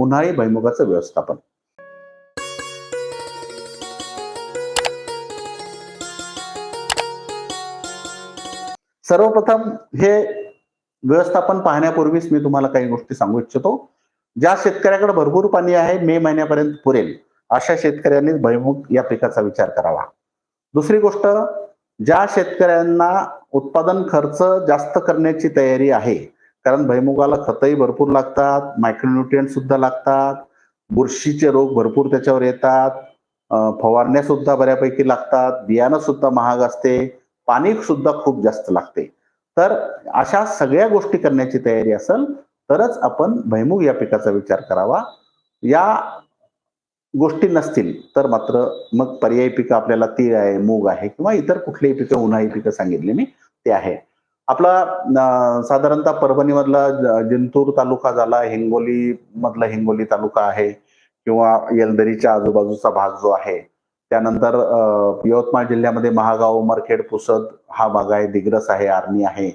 उन्हाळी भैमुगाचं व्यवस्थापन. सर्वप्रथम हे व्यवस्थापन पाहण्यापूर्वीच मी तुम्हाला काही गोष्टी सांगू इच्छितो. ज्या शेतकऱ्याकडे भरपूर पाणी आहे मे महिन्यापर्यंत पुरेल अशा शेतकऱ्यांनी भैमुग या पिकाचा विचार करावा. दुसरी गोष्ट ज्या शेतकऱ्यांना उत्पादन खर्च जास्त करण्याची तयारी आहे कारण भैमुगाला खतही भरपूर लागतात मायक्रोन्युट्रियंट सुद्धा लागतात बुरशीचे रोग भरपूर त्याच्यावर येतात फवारण्या सुद्धा बऱ्यापैकी लागतात बियाणं सुद्धा महाग असते पाणी सुद्धा खूप जास्त लागते. तर अशा सगळ्या गोष्टी करण्याची तयारी असेल तरच आपण भैमुग या पिकाचा विचार करावा. या गोष्टी नसतील तर मात्र मग पर्यायी पिकं आपल्याला तीळ आहे मूग आहे किंवा इतर कुठलीही पिकं उन्हाळी पिकं सांगितली मी ते आहे. आपला साधारणतः परभणीमधला जिंतूर तालुका झाला हिंगोली मधला हिंगोली तालुका आहे किंवा येलदरीच्या आजूबाजूचा भाग जो आहे त्यानंतर अं, यवतमाळ जिल्ह्यामध्ये महागाव उमरखेड पुसद हा भाग आहे दिग्रस आहे आर्मी आहे.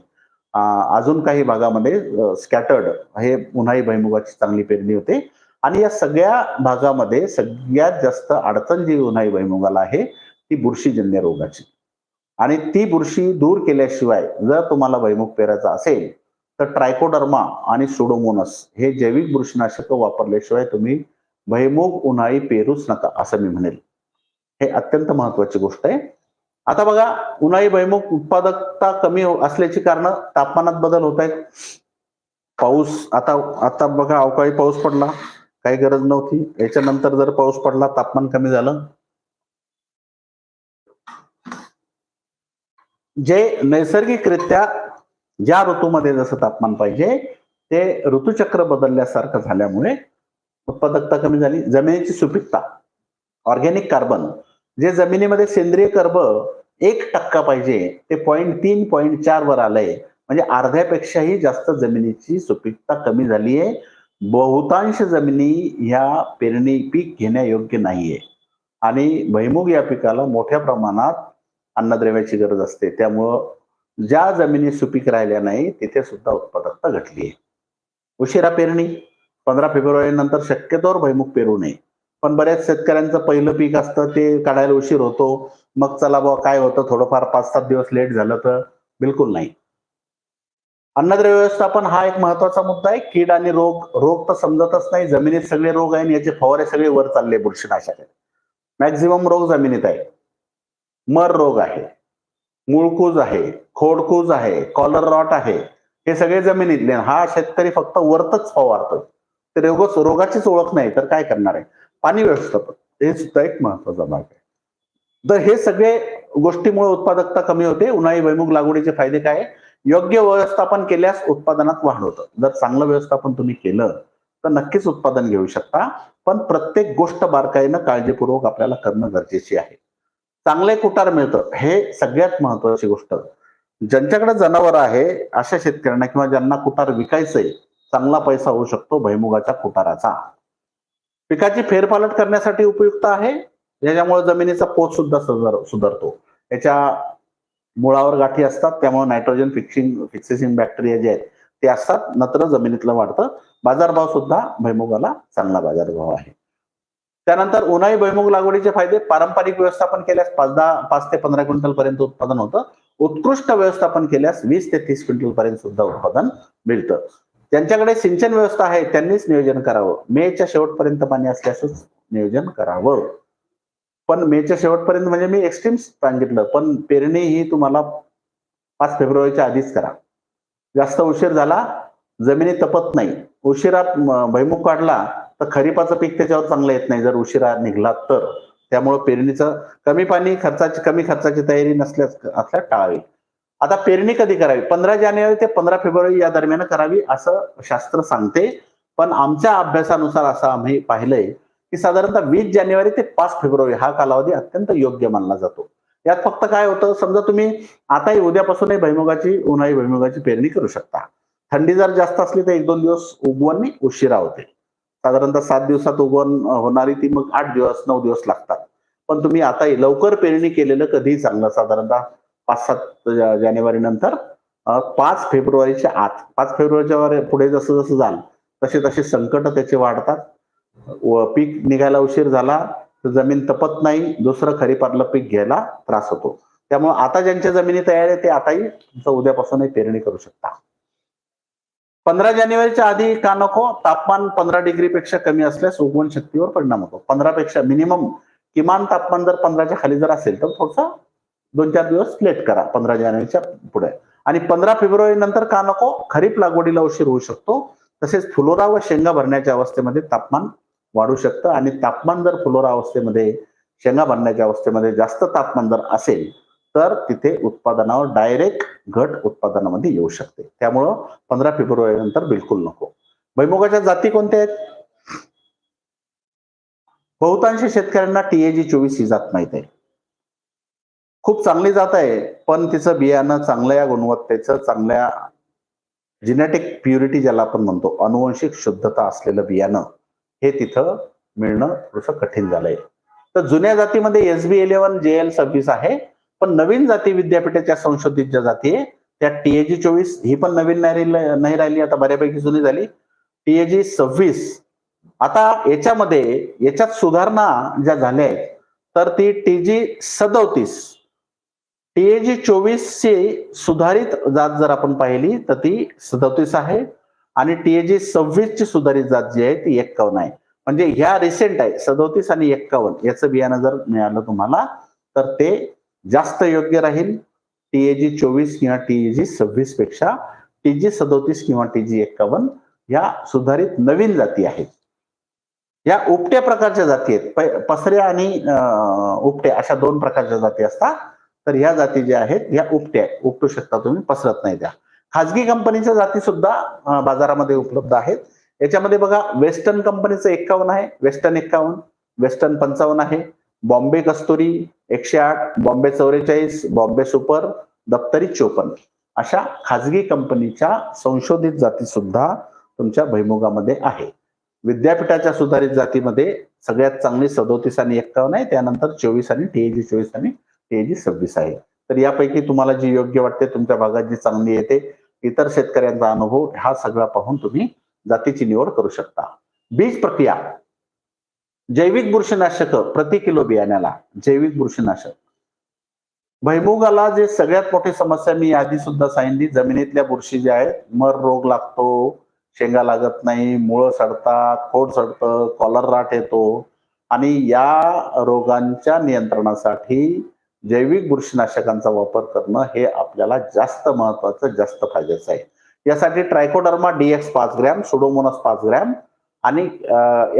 अजून काही भागामध्ये स्कॅटर्ड हे उन्हाळी भैमुगाची चांगली पेरणी होते. आणि या सगळ्या भागामध्ये सगळ्यात जास्त अडचण जी उन्हाळी भैमुगाला आहे ती बुरशीजन्य रोगाची. आणि ती बुरशी दूर केल्याशिवाय जर तुम्हाला वैमुख पेरायचा असेल तर ट्रायकोडर्मा आणि सुडोमोनस हे जैविक बुरशीनाशक वापरल्याशिवाय तुम्ही भैमुख उन्हाळी पेरूच नका असं मी म्हणेल. हे अत्यंत महत्वाची गोष्ट आहे. आता बघा उन्हाळी भैमुख उत्पादकता कमी हो- असल्याची कारण तापमानात बदल होत आहेत. पाऊस आता आता बघा अवकाळी पाऊस पडला. काही गरज नव्हती. याच्यानंतर जर पाऊस पडला तापमान कमी झालं. जे नैसर्गिकरित्या ज्या ऋतूमध्ये जसं तापमान पाहिजे ते ऋतुचक्र बदलल्यासारखं झाल्यामुळे उत्पादकता कमी झाली. जमिनीची सुपीकता ऑर्गॅनिक कार्बन जे जमिनीमध्ये सेंद्रिय कर्ब एक टक्का पाहिजे ते पॉईंट तीन पॉईंट चार वर आलंय. म्हणजे अर्ध्यापेक्षाही जास्त जमिनीची सुपीकता कमी झाली आहे बहुतांश जमिनी ह्या पेरणी पीक घेण्यायोग्य नाहीये. आणि भैमुग या पिकाला मोठ्या प्रमाणात अन्नद्रव्याची गरज असते. त्यामुळं ज्या जमिनी सुपीक राहिल्या नाही तिथे सुद्धा उत्पादकता घटली आहे. उशिरा पेरणी पंधरा फेब्रुवारी नंतर शक्यतोवर भयमुख पेरू नये. पण बऱ्याच शेतकऱ्यांचं पहिलं पीक असतं ते काढायला उशीर होतो. मग चला बुवा काय होतं? थोडंफार पाच सात दिवस लेट झालं तर बिलकुल नाही. अन्नद्रव्य व्यवस्थापन हा एक महत्त्वाचा मुद्दा आहे. कीड आणि रोग रोग तर समजतच नाही. जमिनीत सगळे रोग आहे आणि याचे फवारे सगळे वर चालले बुरशीनाशक मॅक्झिमम रोग जमिनीत आहे. मर रोग आहे मुळकूज आहे खोडकूज आहे कॉलर रॉट आहे हे सगळे जमिनीतले हा शेतकरी फक्त वरतच फवारतोय. ते रोग रोगाचीच ओळख नाही तर काय करणार आहे? पाणी व्यवस्थापन हे सुद्धा एक महत्त्वाचा भाग आहे. तर हे सगळे गोष्टीमुळे उत्पादकता कमी होते उन्हाळी भैमुग लागवडीचे फायदे काय योग्य व्यवस्थापन केल्यास उत्पादनात वाढ होतं. जर चांगलं व्यवस्थापन तुम्ही केलं तर नक्कीच उत्पादन घेऊ शकता पण प्रत्येक गोष्ट बारकाईनं काळजीपूर्वक आपल्याला करणं गरजेचे आहे. चांगले कुटार मिळतं. हे सगळ्यात महत्वाची गोष्ट. ज्यांच्याकडे जनावर आहे अशा शेतकऱ्यांना किंवा ज्यांना कुटार विकायचंय चांगला पैसा होऊ शकतो भैमुगाच्या कुटाराचा. पिकाची फेरपालट करण्यासाठी उपयुक्त आहे. याच्यामुळे जमिनीचा पोत सुद्धा सुधार सुधारतो. याच्या मुळावर गाठी असतात त्यामुळे नायट्रोजन फिक्सिंग फिक्सेसिंग बॅक्टेरिया जे आहेत ते असतात. नंतर जमिनीतलं वाढतं. बाजारभाव सुद्धा भैमुगाला चांगला बाजारभाव आहे. त्यानंतर उन्हाळी भुईमुग लागवडीचे फायदे पारंपरिक व्यवस्थापन केल्यास पाच दहा पाच ते पंधरा क्विंटल पर्यंत उत्पादन होतं. उत्कृष्ट व्यवस्थापन केल्यास वीस ते तीस क्विंटल पर्यंत सुद्धा उत्पादन मिळतं. त्यांच्याकडे सिंचन व्यवस्था आहे त्यांनीच नियोजन करावं. मेच्या शेवटपर्यंत पाणी असल्यासच नियोजन करावं. पण मेच्या शेवटपर्यंत म्हणजे मी एक्स्ट्रीम सांगितलं पण पेरणी ही तुम्हाला पाच फेब्रुवारीच्या आधीच करा. जास्त उशीर झाला जमिनी तपत नाही. उशिरात भैमुख काढला तर खरीपाचं पीक त्याच्यावर चांगलं येत नाही. जर उशिरा निघला तर. त्यामुळे पेरणीचं कमी पाणी खर्चाची कमी खर्चाची तयारी नसल्यास असल्यास टाळावी. आता पेरणी कधी करावी? पंधरा जानेवारी ते पंधरा फेब्रुवारी या दरम्यान करावी असं शास्त्र सांगते. पण आमच्या अभ्यासानुसार असं आम्ही पाहिलंय की साधारणतः वीस जानेवारी ते पाच फेब्रुवारी हा कालावधी अत्यंत योग्य मानला जातो. यात फक्त काय होतं? समजा तुम्ही आताही उद्यापासूनही भैमुगाची उन्हाळी भैमुगाची पेरणी करू शकता. थंडी जर जास्त असली तर एक दोन दिवस उगवणी उशिरा होते. साधारणतः सात दिवसात उगवण होणारी ती मग आठ दिवस नऊ दिवस लागतात. पण तुम्ही आताही लवकर पेरणी केलेलं कधीही चांगलं साधारणतः पाच सात जानेवारी नंतर पाच फेब्रुवारीच्या आत. पाच फेब्रुवारीच्या पुढे जसं जसं जाल तसे तसे संकट त्याचे वाढतात. व पीक निघायला उशीर झाला तर जमीन तपत नाही दुसरं खरीपातलं पीक घ्यायला त्रास होतो. त्यामुळे आता ज्यांच्या जमिनी तयार आहे ते आताही तुमचं उद्यापासूनही पेरणी करू शकता. पंधरा जानेवारीच्या आधी का नको? तापमान पंधरा डिग्री पेक्षा कमी असल्यास उगवण शक्तीवर परिणाम होतो. पंधरा पेक्षा मिनिमम किमान तापमान जर पंधराच्या खाली जर असेल तर थोडसा दोन चार दिवस लेट करा पंधरा जानेवारीच्या पुढे. आणि पंधरा फेब्रुवारी नंतर का नको? खरीप लागवडीला उशीर होऊ शकतो. तसेच फुलोरा व शेंगा भरण्याच्या अवस्थेमध्ये तापमान वाढू शकतं. आणि तापमान जर फुलोरा अवस्थेमध्ये शेंगा भरण्याच्या अवस्थेमध्ये जास्त तापमान जर असेल तर तिथे उत्पादनावर डायरेक्ट घट उत्पादनामध्ये येऊ शकते. त्यामुळं पंधरा फेब्रुवारी नंतर बिलकुल नको. भैमुगाच्या जाती कोणत्या आहेत? बहुतांश शेतकऱ्यांना टीएजी चोवीस ही जात माहीत आहे. खूप चांगली जात आहे पण तिचं बियाणं चांगल्या गुणवत्तेचं चांगल्या जिनेटिक प्युरिटी ज्याला आपण म्हणतो अनुवंशिक शुद्धता असलेलं बियाणं हे तिथं मिळणं थोडंसं कठीण झालंय. तर जुन्या जातीमध्ये S B eleven J L सव्वीस आहे. पण नवीन जाती विद्यापीठाच्या संशोधित ज्या जाती आहे त्या टीएजी चोवीस ही पण नवीन नाही राहिली नाही राहिली आता बऱ्यापैकी जुनी झाली. टीएजी सव्वीस आता याच्यामध्ये याच्यात सुधारणा ज्या झाल्या आहेत तर ती टीजी सदोतीस. टीएजी चोवीस ची सुधारित जात जर आपण पाहिली तर ती सदोतीस आहे आणि टीएजी सव्वीस ची सुधारित जात जी आहे ती एक्कावन्न आहे. म्हणजे ह्या रिसेंट आहे सदोतीस आणि एक्कावन्न याचं बियाणं जर मिळालं तुम्हाला तर ते जास्त योग्य राहील टीएजी चोवीस किंवा टीएजी सव्वीसपेक्षा टीजी सदोतीस किंवा टीजी एक्कावन्न या सुधारित नवीन जाती आहेत. या उपट्या प्रकारच्या जाती आहेत. पसऱ्या आणि उपट्या अशा दोन प्रकारच्या जाती असतात. तर ह्या जाती ज्या आहेत ह्या उपट्या उपटू शकता तुम्ही पसरत नाही त्या. खाजगी कंपनीच्या जाती सुद्धा बाजारामध्ये उपलब्ध आहेत. याच्यामध्ये बघा वेस्टर्न कंपनीचं एक्कावन्न आहे. वेस्टर्न एक्कावन्न वेस्टर्न पंचावन्न आहे. बॉम्बे कस्तुरी एकशे आठ बॉम्बे चौवेचाळीस बॉम्बे सुपर दप्तरी चोपन्न अशा खाजगी कंपनीच्या संशोधित जाती सुद्धा तुमच्या भैमुगामध्ये आहे. विद्यापीठाच्या सुधारित जातीमध्ये सगळ्यात चांगली सदोतीस आणि एक्कावन्न आहे त्यानंतर चोवीस आणि टीएजी चोवीस आणि टीएजी सव्वीस आहे. तर यापैकी तुम्हाला जी योग्य वाटते तुमच्या भागात जी चांगली येते इतर शेतकऱ्यांचा अनुभव हा सगळा पाहून तुम्ही जातीची निवड करू शकता. बीज प्रक्रिया. जैविक बुरशीनाशक प्रति किलो बियाण्याला जैविक बुरशीनाशक. भैमुगाला जे सगळ्यात मोठी समस्या मी आधी सुद्धा सांगितली जमिनीतल्या बुरशी ज्या आहेत मर रोग लागतो शेंगा लागत नाही मुळं सडतात खोड सडतं कॉलर राट येतो. आणि या रोगांच्या नियंत्रणासाठी जैविक बुरशीनाशकांचा वापर करणं हे आपल्याला जास्त महत्वाचं जास्त फायद्याचं आहे. यासाठी ट्रायकोडर्मा डीएक्स पाच ग्रॅम सुडोमोनस पाच ग्रॅम आणि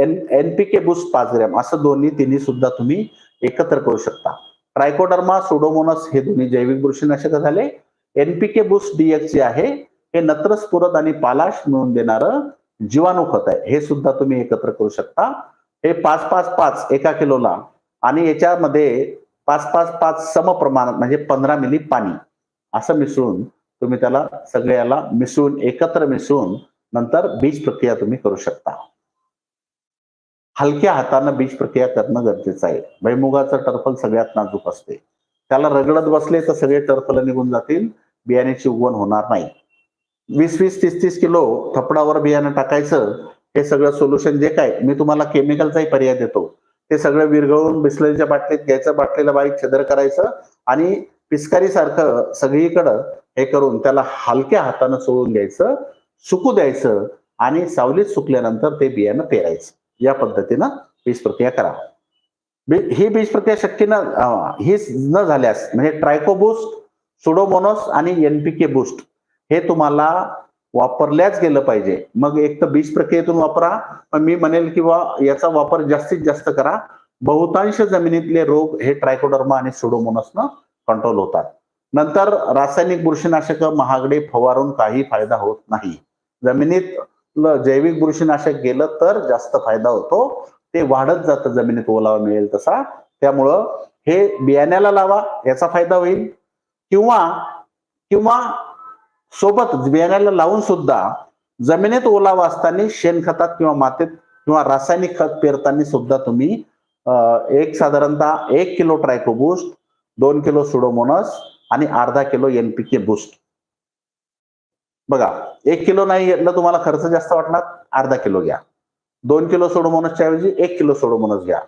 N N P K boost पाच ग्रॅम असं दोन्ही तिन्ही सुद्धा तुम्ही एकत्र करू शकता. ट्रायकोडर्मा सुडोमोनस हे दोन्ही जैविक बुरशीनाशक झाले. एनपीके बुस्ट डीएक्स जे आहे हे नत्र स्फुरद आणि पालाश मिळून देणारं जीवाणू खत आहे. हे सुद्धा तुम्ही एकत्र करू शकता. हे पाच पाच पाच एका किलोला आणि याच्यामध्ये पाच पाच पाच सम प्रमाणात म्हणजे पंधरा मिली पाणी असं मिसळून तुम्ही त्याला सगळ्याला मिसळून एकत्र मिसळून नंतर बीज प्रक्रिया तुम्ही करू शकता. हलक्या हातानं बीज प्रक्रिया करणं गरजेचं आहे. भैमुगाचं टर्फल सगळ्यात नाजूक असते. त्याला रगडत बसले तर सगळे टर्फल निघून जातील. बियाण्याची उगवण होणार नाही. वीस वीस तीस तीस किलो थपडावर बियाणं टाकायचं. हे सगळं सोल्युशन जे काय मी तुम्हाला केमिकलचाही पर्याय देतो. ते सगळं विरघळून बिस्लरीच्या बाटलीत घ्यायचं बाटलीला बारीक छेदर करायचं आणि पिस्कारी सारखं सगळीकडं हे करून त्याला हलक्या हातानं सोडून घ्यायचं सुकू द्यायचं आणि सावलीत सुकल्यानंतर ते बियाणं पेरायचं. या पद्धतीनं बीज प्रक्रिया करा ही बीज प्रक्रिया शक्य न ही न झाल्यास म्हणजे ट्रायकोबुस्ट सुडोमोनोस आणि एनपीके बूस्ट हे तुम्हाला वापरल्याच गेलं पाहिजे. मग एक तर बीज प्रक्रियेतून वापरा पण मी म्हणेल किंवा याचा वापर जास्तीत जास्त करा. बहुतांश जमिनीतले रोग हे ट्रायकोडर्मा आणि सुडोमोनसनं कंट्रोल होतात. नंतर रासायनिक बुरशीनाशक महागडे फवारून काही फायदा होत नाही. जमिनीत जैविक बुरशीनाशक गेलं तर जास्त फायदा होतो. ते वाढत जातं जमिनीत ओलावा मिळेल तसा. त्यामुळं हे बियाण्याला लावा याचा फायदा होईल. किंवा किंवा सोबत बियाण्याला लावून सुद्धा जमिनीत ओलावा असताना शेणखतात किंवा मातीत किंवा रासायनिक खत पेरताना सुद्धा तुम्ही एक साधारणतः एक किलो ट्रायकोबुस्ट दोन किलो सुडोमोनस आणि अर्धा किलो एनपीके बुस्ट. बघा एक किलो नाही घेतलं तुम्हाला खर्च जास्त वाटणार? अर्धा किलो घ्या. दोन किलो सोडोमोनसच्या ऐवजी एक किलो सोडोमोनस घ्या.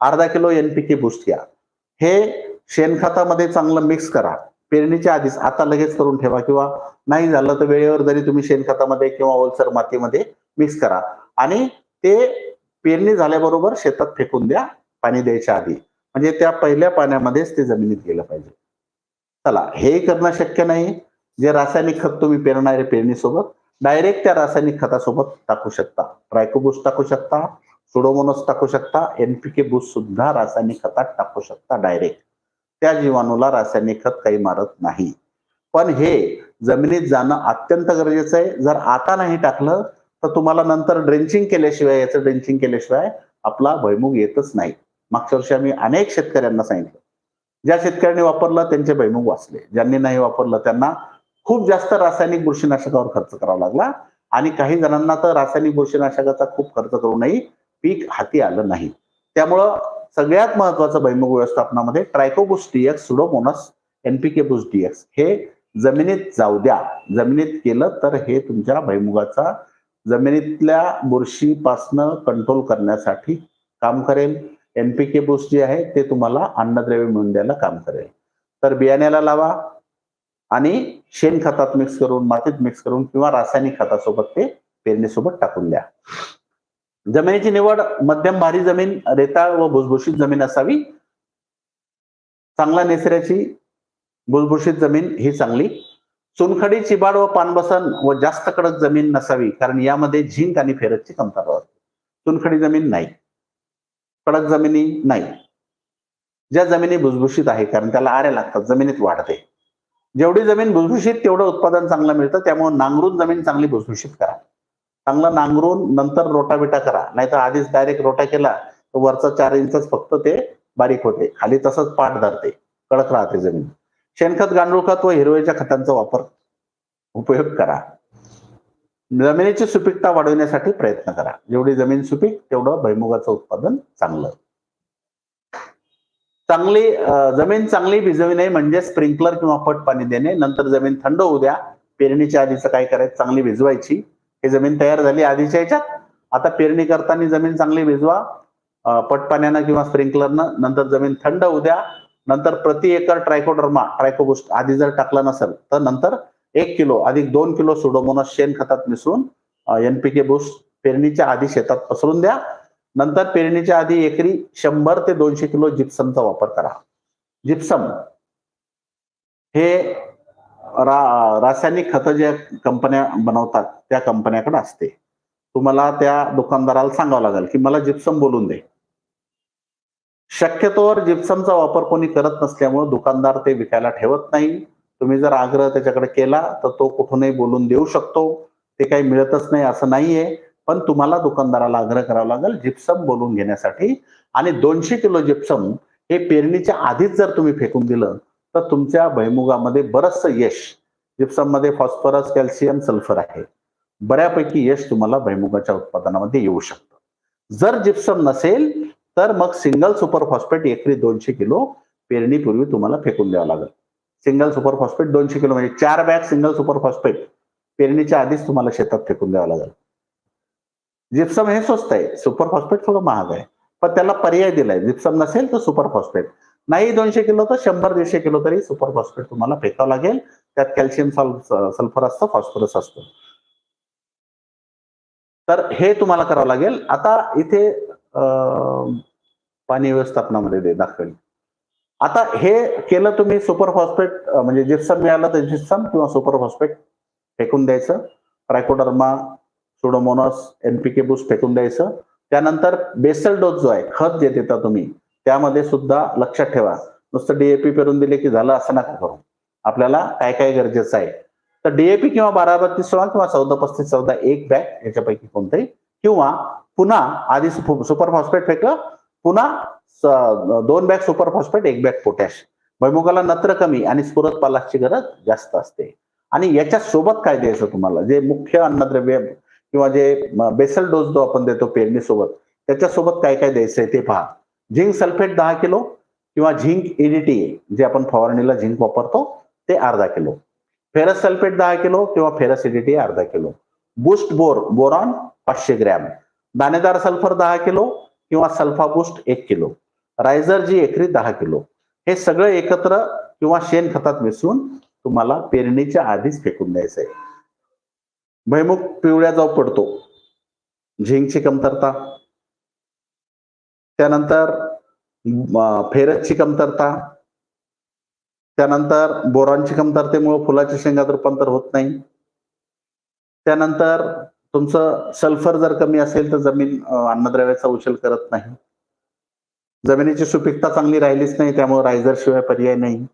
अर्धा किलो एनपीके बुस्ट घ्या. हे शेणखतामध्ये चांगलं मिक्स करा. पेरणीच्या आधीच आता लगेच करून ठेवा किंवा नाही झालं तर वेळेवर जरी तुम्ही शेणखतामध्ये किंवा ओलसर मातीमध्ये मिक्स करा. आणि ते पेरणी झाल्याबरोबर शेतात फेकून द्या पाणी द्यायच्या आधी. म्हणजे त्या पहिल्या पाण्यामध्येच ते जमिनीत गेलं पाहिजे. चला हे करणं शक्य नाही. जे रासायनिक खत तुम्ही पेरणारे पेरणीसोबत डायरेक्ट त्या रासायनिक खतासोबत टाकू शकता. ट्रायकोबूस टाकू शकता सुडोमोनस टाकू शकता एनपीके बूस सुद्धा रासायनिक खतात टाकू शकता डायरेक्ट त्या जीवाणूला रासायनिक खत काही मारत नाही. पण हे जमिनीत जाणं अत्यंत गरजेचं आहे. जर आता नाही टाकलं तर तुम्हाला नंतर ड्रेंचिंग केल्याशिवाय याचं ड्रेंचिंग केल्याशिवाय आपला भैमुग येतच नाही. मागच्या वर्षी आम्ही अनेक शेतकऱ्यांना सांगितलं. ज्या शेतकऱ्यांनी वापरलं त्यांचे भैमुग वाचले. ज्यांनी नाही वापरलं त्यांना खूप जास्त रासायनिक बुरशीनाशकावर खर्च करावा लागला. आणि काही जणांना तर रासायनिक बुरशीनाशकाचा खूप खर्च करूनही पीक हाती आलं नाही. त्यामुळं सगळ्यात महत्वाचं भैमुख व्यवस्थापनामध्ये tricho boost DX pseudomonas NPK boost DX हे जमिनीत जाऊ द्या. जमिनीत केलं तर हे तुमच्या भैमुगाचा जमिनीतल्या बुरशीपासनं कंट्रोल करण्यासाठी काम करेल. एनपीके बुस जे आहे ते तुम्हाला अन्नद्रव्य मिळून द्यायला काम करेल. तर बियाण्याला लावा. आणि शेणखतात मिक्स करून मातीत मिक्स करून किंवा रासायनिक खतासोबत ते पेरणीसोबत टाकून द्या. जमिनीची निवड मध्यम भारी जमीन रेताळ व भुसभुशीत जमीन असावी. चांगला नेसऱ्याची भुसभुशीत जमीन ही चांगली. चुनखडी चिबाड व पानबसन व जास्त कडक जमीन नसावी कारण यामध्ये झिंक आणि फेरतची कमतरता असते. चुनखडी जमीन नाही. कडक जमिनी नाही. ज्या जमिनी भुसभुशीत आहे कारण त्याला आऱ्या लागतात जमिनीत वाढते. जेवढी जमीन भुसभुशीत तेवढं उत्पादन चांगलं मिळतं. त्यामुळे नांगरून जमीन चांगली भुसभुशीत करा. चांगलं नांगरून नंतर रोटाबिटा करा. नाहीतर आधीच डायरेक्ट रोटा केला तर वरचा चार इंचच फक्त ते बारीक होते. खाली तसंच पाठ धरते. कडक राहते जमीन. शेणखत गांडूळ खत व हिरवळीच्या खतांचा वापर उपयोग करा. जमिनीची सुपीकता वाढवण्यासाठी प्रयत्न करा. जेवढी जमीन सुपीक तेवढं भैमुगाचं उत्पादन चांगलं. चांगली जमीन चांगली भिजवी नाही म्हणजे स्प्रिंकलर किंवा पट पाणी देणे. नंतर जमीन थंड होऊ द्या. पेरणीच्या आधीचं काय करायचं? चांगली भिजवायची. हे जमीन तयार झाली आधीच्या याच्यात आता पेरणी करताना जमीन चांगली भिजवा. पट पाण्यानं किंवा स्प्रिंकलरनं. नंतर जमीन थंड होऊ द्या. नंतर प्रति एकर ट्रायकोडर्मा ट्रायकोबुस्ट आधी जर टाकला नसेल तर नंतर एक किलो अधिक दोन किलो सुडोमोनस शेण खतात मिसळून एनपीके बुस्ट पेरणीच्या आधी शेतात पसरून द्या. नंतर पेरणीच्या आधी एकरी शंभर ते दोनशे किलो जिप्समचा वापर करा. जिप्सम हे रा रासायनिक खतं ज्या कंपन्या बनवतात त्या कंपन्याकडे असते. तुम्हाला त्या दुकानदाराला सांगावं लागेल की मला जिप्सम बोलून दे. शक्यतोवर जिप्समचा वापर कोणी करत नसल्यामुळे दुकानदार ते विकायला ठेवत नाही. तुम्ही जर आग्रह त्याच्याकडे केला तर तो कुठूनही बोलून देऊ शकतो. ते काही मिळतच नाही असं नाहीये. पण तुम्हाला दुकानदाराला आग्रह करावा लागेल जिप्सम बोलून घेण्यासाठी. आणि दोनशे किलो जिप्सम हे पेरणीच्या आधीच जर तुम्ही फेकून दिलं तर तुमच्या भैमुगामध्ये बरचसं यश जिप्सममध्ये फॉस्फरस कॅल्शियम सल्फर आहे. बऱ्यापैकी यश तुम्हाला भैमुगाच्या उत्पादनामध्ये येऊ शकतं. जर जिप्सम नसेल तर मग सिंगल सुपर फॉस्फेट एकरी दोनशे किलो पेरणीपूर्वी तुम्हाला फेकून द्यावं लागेल. सिंगल सुपर फॉस्फेट दोनशे किलो म्हणजे चार बॅग सिंगल सुपर फॉस्फेट पेरणीच्या आधीच तुम्हाला शेतात फेकून द्यावं लागेल. जिप्सम हे स्वस्त आहे. सुपर फॉस्फेट थोडं महाग आहे. पण त्याला पर्याय दिलाय. जिप्सम नसेल तर सुपर फॉस्फेट. नाही दोनशे किलो तर शंभर दीडशे किलो तरी सुपर फॉस्फेट तुम्हाला फेकावं लागेल. त्यात कॅल्शियम सल्फर असतं फॉस्फरस असतं. तर हे तुम्हाला करावं लागेल. आता इथे पाणी व्यवस्थापनामध्ये दे दाखवेल. आता हे केलं तुम्ही सुपर फॉस्फेट म्हणजे जिप्सम मिळालं तर जिप्सम किंवा सुपर फॉस्फेट फेकून द्यायचं. ट्रायकोडर्मा सोडोमोनॉस एनपीके बूस्ट फेकून द्यायचं त्यानंतर बेसल डोस जो आहे खत जे देता तुम्ही त्यामध्ये सुद्धा लक्षात ठेवा. नुसतं डीएपी पेरून दिले की झालं असं नका करू. आपल्याला काय काय गरजेचं आहे? तर डीएपी किंवा बारा बत्तीस सोळा किंवा चौदा पस्तीस चौदा एक बॅग याच्यापैकी कोणतंही किंवा पुन्हा आधी सुपर फॉस्फेट फेकलं पुन्हा दोन बॅग सुपर फॉस्फेट एक बॅग पोटॅश भैमुगाला नत्र कमी आणि स्फुरत पालाची गरज जास्त असते. आणि याच्या सोबत काय द्यायचं तुम्हाला? जे मुख्य अन्नद्रव्य किंवा जे बेसल डोस जो आपण देतो पेरणीसोबत त्याच्यासोबत काय काय द्यायचंय ते पहा. झिंक सल्फेट दहा किलो किंवा झिंक एडीटी जे आपण फवारणीला झिंक वापरतो ते अर्धा किलो. फेरस सल्फेट दहा किलो किंवा फेरस एडीटी अर्धा किलो. बूस्ट बोर बोरॉन पाचशे ग्रॅम. दाणेदार सल्फर दहा किलो किंवा सल्फा बूस्ट एक किलो. रायझर जी एकरी दहा किलो. हे सगळं एकत्र किंवा शेणखतात मिसळून तुम्हाला पेरणीच्या आधीच फेकून द्यायचं आहे. भयमुख पिवळ्या जाऊ पडतो. झिंकची कमतरता. त्यानंतर फेरसची कमतरता. त्यानंतर बोरॉनची कमतरतेमुळे फुलाच्या शेंगात रूपांतर होत नाही. त्यानंतर तुमचं सल्फर जर कमी असेल तर जमीन अन्नद्रव्याचा उचल करत नाही. जमिनीची सुपीकता चांगली राहिलीच नाही त्यामुळे रायझर शिवाय पर्याय नाही.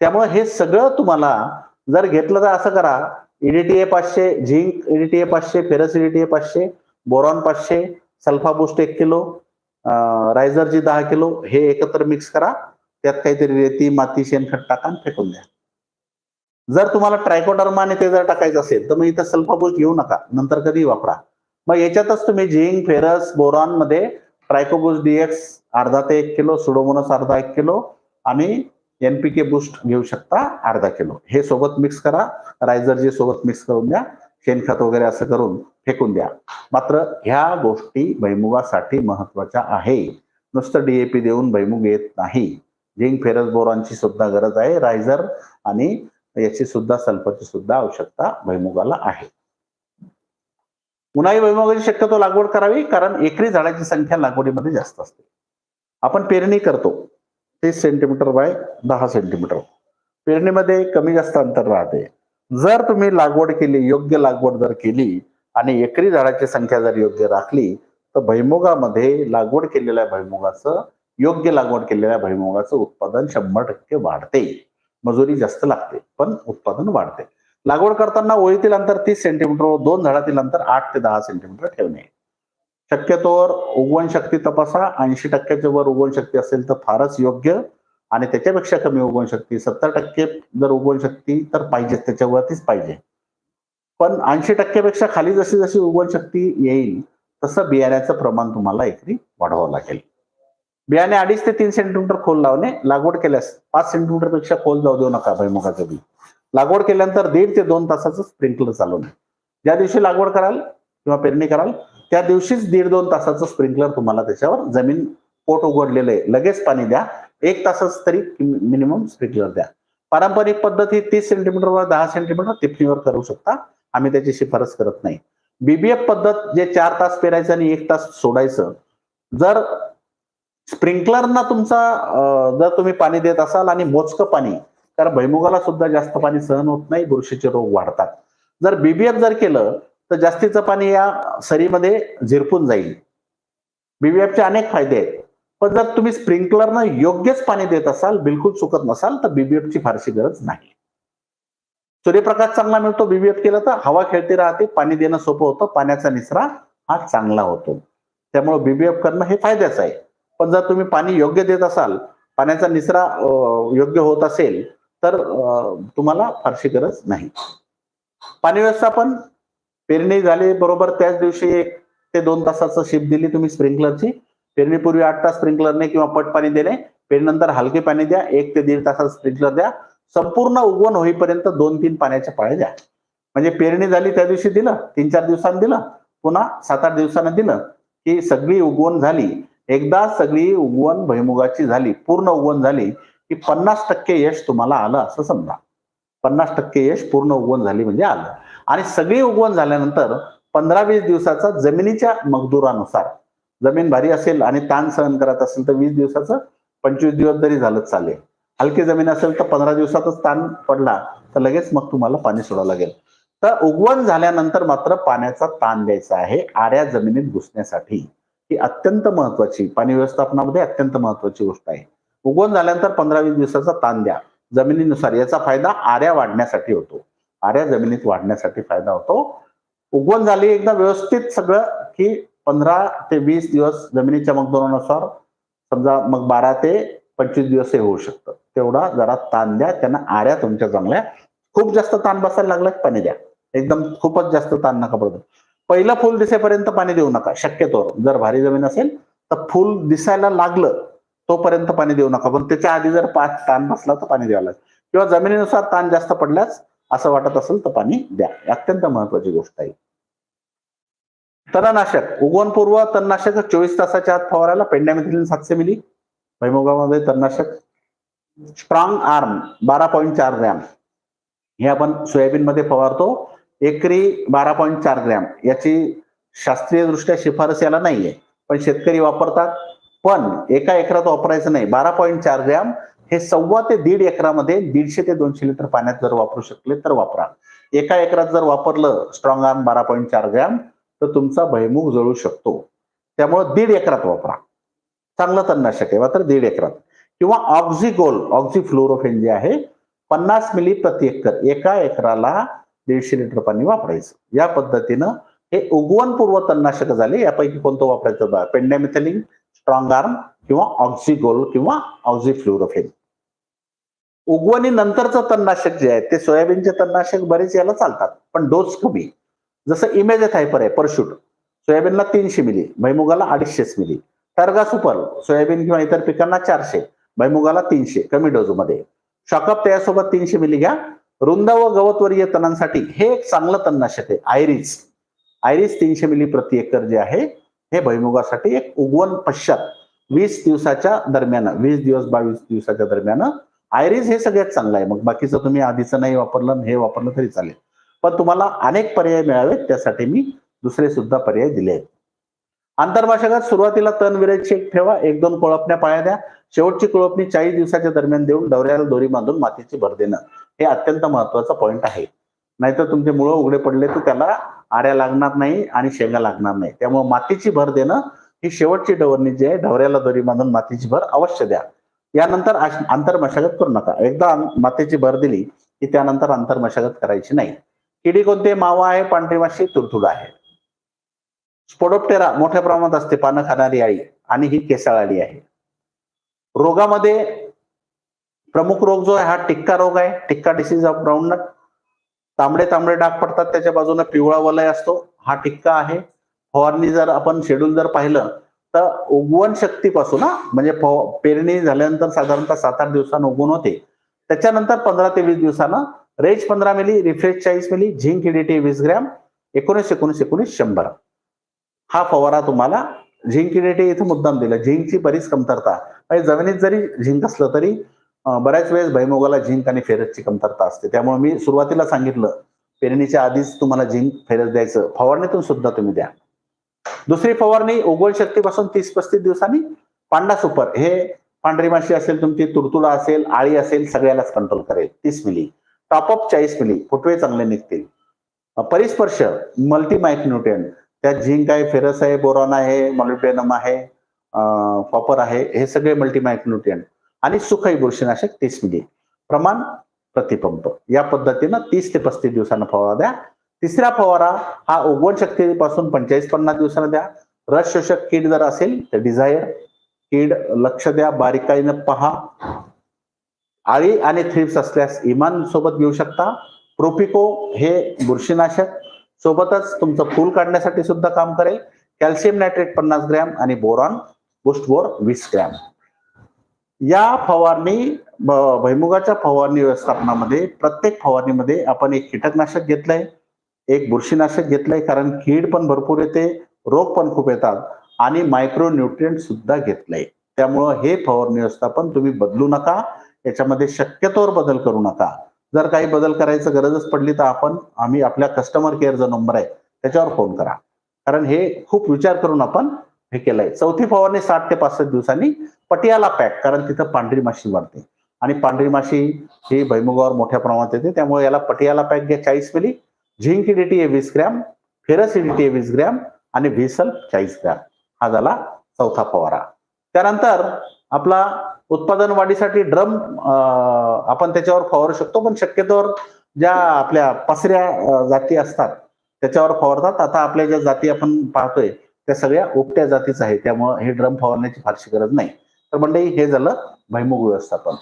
त्यामुळे हे सगळं तुम्हाला जर घेतलं तर असं करा ईडीटीए पाचशे झिंक ईडीटीए पाचशे फेरस ईडीटीए पाचशे बोरॉन पाचशे सल्फा बुस्ट एक किलो रायझरची दहा किलो हे एकत्र मिक्स करा त्यात काहीतरी रेती माती शेणखत टाका फेकून द्या जर तुम्हाला ट्रायकोडर्मा आणि ते जर टाकायचं असेल तर मग इथं सल्फाबुस्ट घेऊ नका नंतर कधी वापरा. मग याच्यातच तुम्ही झिंक फेरस बोरॉनमध्ये ट्रायकोबुस डीएक्स अर्धा ते एक किलो सुडोमोनस अर्धा एक किलो आणि एनपीके बूस्ट घेऊ शकता अर्धा किलो. हे सोबत मिक्स करा. रायझरजी सोबत मिक्स करून द्या. शेणखत वगैरे असं करून फेकून द्या. मात्र ह्या गोष्टी भैमुगासाठी महत्त्वाच्या आहे. नुसतं डीएपी देऊन भैमुग येत नाही. झिंक फेरस बोरांची सुद्धा गरज आहे. रायझर आणि याची सुद्धा सल्फरची सुद्धा आवश्यकता भैमुगाला आहे. उन्हाळी भैमुगाची शक्यतो लागवड करावी कारण एकरी झाडाची संख्या लागवडीमध्ये जास्त असते. आपण पेरणी करतो. तीस सेंटीमीटर बाय दहा सेंटीमीटर पेरणीमध्ये कमी जास्त अंतर राहते. जर तुम्ही लागवड केली योग्य लागवड जर केली आणि एकरी झाडाची संख्या जर योग्य राखली तर भैमुगामध्ये लागवड केलेल्या भैमुगाचं योग्य लागवड केलेल्या भैमुगाचं उत्पादन शंभर टक्के वाढते. मजुरी जास्त लागते पण उत्पादन वाढते. लागवड करताना ओळीतील अंतर तीस सेंटीमीटर व दोन झाडातील अंतर आठ ते दहा सेंटीमीटर ठेवणे. शक्यतोवर उगवण शक्ती तपासा. ऐंशी टक्क्याच्या वर उगवण शक्ती असेल तर फारच योग्य. आणि त्याच्यापेक्षा कमी उगवण शक्ती सत्तर टक्के जर उगवण शक्ती तर पाहिजे त्याच्यावरतीच पाहिजे. पण ऐंशी टक्क्यापेक्षा खाली जशी जशी उगवण शक्ती येईल तसं बियाण्याचं प्रमाण तुम्हाला एकरी वाढवावं लागेल. बियाणे अडीच ते तीन सेंटीमीटर खोल लावणे लागवड केल्यास पाच सेंटीमीटरपेक्षा खोल जाऊ देऊ नका भैमुगाचं बी. लागवड केल्यानंतर दीड ते दोन तासाचं स्प्रिंकलर चालवणे ज्या दिवशी लागवड कराल किंवा पेरणी कराल त्या दिवशीच दीड दोन तासाचं स्प्रिंकलर तुम्हाला त्याच्यावर जमीन पोट उघडलेलं आहे लगेच पाणी द्या. एक तासच तरी मिनिमम स्प्रिंकलर द्या. पारंपरिक पद्धत ही तीस सेंटीमीटरवर दहा सेंटीमीटर टिपणीवर करू शकता. आम्ही त्याची शिफारस करत नाही. बीबीएफ पद्धत जे चार तास पेरायचं आणि एक तास सोडायचं जर स्प्रिंकलरना तुमचा जर तुम्ही पाणी देत असाल आणि मोजकं पाणी कारण भैमुगाला सुद्धा जास्त पाणी सहन होत नाही बुरशीचे रोग वाढतात. जर बीबीएफ जर केलं तर जास्तीचं पाणी या सरीमध्ये झिरपून जाईल. बीबीएफचे अनेक फायदे आहेत. पण जर तुम्ही स्प्रिंकलरनं योग्यच पाणी देत असाल बिलकुल चुकत नसाल तर बीबीएफची फारशी गरज नाही. सूर्यप्रकाश चांगला मिळतो बीबीएफ केलं तर हवा खेळती राहते पाणी देणं सोपं होतं पाण्याचा निचरा हा चांगला होतो. त्यामुळे बीबीएफ करणं हे फायद्याचं आहे. पण जर तुम्ही पाणी योग्य देत असाल पाण्याचा निचरा योग्य होत असेल तर तुम्हाला फारशी गरज नाही. पाणी व्यवस्थापन पेरणी झाली बरोबर त्याच दिवशी एक ते दोन तासाचं शिप दिली तुम्ही स्प्रिंकलरची. पेरणीपूर्वी आठ तास स्प्रिंकलरने किंवा पट पाणी देणे पेरणीनंतर हलके पाणी द्या एक ते दीड तासात स्प्रिंकलर द्या संपूर्ण उगवण होईपर्यंत दोन तीन पाण्याच्या पाळ्या द्या. म्हणजे पेरणी झाली त्या दिवशी दिलं तीन चार दिवसांनी दिलं पुन्हा सात आठ दिवसांनी दिलं की सगळी उगवण झाली. एकदा सगळी उगवण भैमुगाची झाली पूर्ण उगवण झाली की पन्नास टक्के यश तुम्हाला आलं असं समजा. पन्नास टक्के यश पूर्ण उगवण झाली म्हणजे आलं. आणि सगळी उगवण झाल्यानंतर पंधरा वीस दिवसाचा जमिनीच्या मजदुरानुसार जमीन भारी असेल आणि ताण सहन करत असेल तर वीस दिवसाचं पंचवीस दिवस जरी झालं चालेल. हलकी जमीन असेल तर पंधरा दिवसातच ताण पडला तर लगेच मग तुम्हाला पाणी सोडावं लागेल. तर उगवण झाल्यानंतर मात्र पाण्याचा ताण द्यायचा आहे आऱ्या जमिनीत घुसण्यासाठी. ही अत्यंत महत्वाची पाणी व्यवस्थापनामध्ये अत्यंत महत्वाची गोष्ट आहे. उगवण झाल्यानंतर पंधरा वीस दिवसाचा ताण द्या. जमिनीनुसार याचा फायदा आऱ्या वाढण्यासाठी होतो. आऱ्या जमिनीत वाढण्यासाठी फायदा होतो. उगवण झाली एकदा व्यवस्थित सगळं की पंधरा ते वीस दिवस जमिनीच्या मगदोरानुसार समजा मग बारा ते पंचवीस दिवस हे होऊ शकतं. तेवढा जरा ताण द्या. त्यांना आऱ्या तुमच्या चांगल्या. खूप जास्त ताण बसायला लागला पाणी द्या. एकदम खूपच जास्त ताण नका पडतो पहिलं फुल दिसेपर्यंत पाणी देऊ नका. शक्यतो जर भारी जमीन असेल तर फुल दिसायला लागलं तोपर्यंत पाणी देऊ नका. पण त्याच्या आधी जर पाच ताण बसला तर पाणी द्यावं लागेल. किंवा जमिनीनुसार ताण जास्त पडल्यास असं वाटत असेल तर पाणी द्या. अत्यंत महत्वाची गोष्ट आहे. तणनाशक. उगवणपूर्व तणनाशक चोवीस तासाच्या आत फवारायला पेंड्यामेथिलीन सातशे मिली. भैमुगामध्ये तणनाशक. स्ट्रॉंग आर्म बारा पॉईंट चार ग्रॅम हे आपण सोयाबीन मध्ये फवारतो. एकरी बारा पॉईंट चार ग्रॅम याची शास्त्रीय दृष्ट्या शिफारस याला नाहीये. पण शेतकरी वापरतात. पण एका एकरात वापरायचं नाही. बारा पॉईंट चार ग्रॅम हे सव्वा ते दीड एकरामध्ये दीडशे ते दोनशे लिटर पाण्यात जर वापरू शकले तर वापरा. एका एकरात जर वापरलं स्ट्रॉंग आर्म बारा पॉईंट चार ग्रॅम तर तुमचा भयमुख जळू शकतो. त्यामुळे दीड एकरात वापरा. चांगलं तणनाशक आहे मात्र दीड एकरात. किंवा ऑक्झिगोल ऑक्झिफ्लोरोफेन जे आहे पन्नास मिली प्रति एकर एका एकराला दीडशे लिटर पाणी वापरायचं. या पद्धतीनं हे उगवणपूर्व तणनाशक झाले यापैकी कोणतं वापरायचं? पेंडेमिथलिंग स्ट्रॉंग आर्म किंवा ऑक्झिगोल किंवा ऑक्झिफ्लोरोफेन. उगवणी नंतरचं तणनाशक जे आहे ते सोयाबीनचे तणनाशक बरेच याला चालतात पण डोस कमी. जसं इमेज हायपर आहे परशूट सोयाबीनला तीनशे मिली भैमुगाला अडीचशेच मिली. टर्गा सुपर सोयाबीन किंवा इतर पिकांना चारशे भैमुगाला तीनशे कमी डोजमध्ये. शॉकअप त्यासोबत तीनशे मिली घ्या. रुंद व गवतवरीय तणांसाठी हे एक चांगलं तणनाशक आहे आयरिस. आयरिस तीनशे मिली प्रति एकर जे आहे हे भैमुगासाठी एक उगवण पश्चात वीस दिवसाच्या दरम्यान वीस दिवस बावीस दिवसाच्या दरम्यान आयरिस हे सगळ्यात चांगलं आहे. मग बाकीचं तुम्ही आधीचं नाही वापरलं हे वापरलं तरी चालेल. पण तुम्हाला अनेक पर्याय मिळावेत त्यासाठी मी दुसरे सुद्धा पर्याय दिले आहेत. आंतरभाषकात सुरुवातीला तण विरायची एक ठेवा एक दोन कोळपण्या पाया द्या. शेवटची कोळपणी चाळीस दिवसाच्या दरम्यान देऊन डवऱ्याला दोरी बांधून मातीची भर देणं. हे अत्यंत महत्त्वाचा पॉईंट आहे. नाहीतर तुमचे मुळं उघडे पडले तर त्याला आऱ्या लागणार नाही आणि शेंगा लागणार नाही. त्यामुळे मातीची भर देणं ही शेवटची डवरणी जी आहे ढवऱ्याला दोरी बांधून मातीची भर अवश्य द्या. यानंतर आंतरमशागत करू नका. एकदा मातीची भर दिली की त्यानंतर आंतरमशागत करायची नाही. किडी कोणते मावा आहे पांढरी माशी तुरतुड आहे. स्पोडोप्टेरा मोठ्या प्रमाणात असते पानं खाणारी आळी आणि ही केसाळ आळी आहे. रोगामध्ये प्रमुख रोग जो आहे हा टिक्का रोग आहे. टिक्का डिसीज ऑफ ग्राउंडनट तांबडे तांबडे डाग पडतात त्याच्या बाजूने पिवळा वलय असतो. हा टिक्का आहे. फवारणी जर आपण शेड्यूल जर पाहिलं तर उगवण शक्तीपासून हा म्हणजे फव- पेरणी झाल्यानंतर साधारणतः सात आठ दिवसानं उगवण होते. त्याच्यानंतर पंधरा ते वीस दिवसानं रेज पंधरा मिली रिफ्रेश चाळीस मिली झिंक इडीटी वीस ग्रॅम एकोणीस एकोणीस एकोणीस शंभर. हा फवारा तुम्हाला झिंक इडीटी इथं मुद्दाम दिला. झिंकची बरीच कमतरता. म्हणजे जमिनीत जरी झिंक असलं तरी बऱ्याच वेळेस भैमोगाला झिंक आणि फेरसची कमतरता असते. त्यामुळे मी सुरुवातीला सांगितलं पेरणीच्या आधीच तुम्हाला झिंक फेरस द्यायचं. फवारणीतून सुद्धा तुम्ही द्या. दुसरी फवारणी उगवण शक्तीपासून तीस पस्तीस दिवसांनी पांडा सुपर. हे पांढरी माशी असेल तुमची तुरतुला असेल आळी असेल सगळ्यालाच कंट्रोल करेल. तीस मिली. टॉपअप चाळीस मिली फुटवे चांगले निघतील परिस्पर्श मल्टी न्यूट्रियन त्यात झिंक आहे फेरस आहे बोरॉन आहे मॉलिब्डेनम आहे कॉपर आहे हे सगळे मल्टी न्यूट्रियन आणि सुखई बुरशीनाशक तीस मिली प्रमाण प्रतिपंप. या पद्धतीनं तीस ते पस्तीस दिवसांना फवारा द्या. तिसरा फवारा हा उगवण शक्तीपासून पंचेचाळीस पन्नास दिवसांना द्या. रस शोषक कीड जर असेल तर डिझायर कीड लक्ष द्या बारीकाईनं पहा. आळी आणि थ्रिप्स असल्यास इमान सोबत घेऊ शकता. प्रोपिको हे बुरशीनाशक सोबतच तुमचं फूल काढण्यासाठी सुद्धा काम करेल. कॅल्शियम नायट्रेट पन्नास ग्रॅम आणि बोरॉन बुस्टबोर वीस ग्रॅम. या फवारणी भैमुगाच्या फवारणी व्यवस्थापनामध्ये प्रत्येक फवारणीमध्ये आपण एक कीटकनाशक घेतलंय एक बुरशीनाशक घेतलंय कारण कीड पण भरपूर येते रोग पण खूप येतात आणि मायक्रो न्यूट्रिएंट सुद्धा घेतलंय. त्यामुळं हे फवारणी व्यवस्थापन तुम्ही बदलू नका. याच्यामध्ये शक्यतोवर बदल करू नका. जर काही बदल करायचं गरजच पडली तर आपण आम्ही आपल्या कस्टमर केअर जो नंबर आहे त्याच्यावर फोन करा. कारण हे खूप विचार करून आपण हे केलंय. चौथी फवारणी साठ ते पासष्ट दिवसांनी पटियाला पॅक कारण तिथं पांढरी माशी वाढते. आणि पांढरी माशी ही भैमुगावर मोठ्या प्रमाणात येते त्यामुळे याला पटियाला पॅक घ्या चाळीस मिली झिंक इडिटी वीस ग्रॅम फेरस इडिटी वीस ग्रॅम आणि व्हिसल चाळीस ग्रॅम. हा झाला चौथा फवारा. त्यानंतर आपला उत्पादन वाढीसाठी ड्रम आपण त्याच्यावर फवारू शकतो पण शक्यतोवर ज्या आपल्या पसऱ्या जाती असतात त्याच्यावर फवारतात. आता आपल्या ज्या जाती आपण पाहतोय त्या सगळ्या उपट्या जातीच आहे त्यामुळे हे ड्रम फवारण्याची फारशी गरज नाही. तर मंडळी हे झालं भैमुग व्यवस्थापन.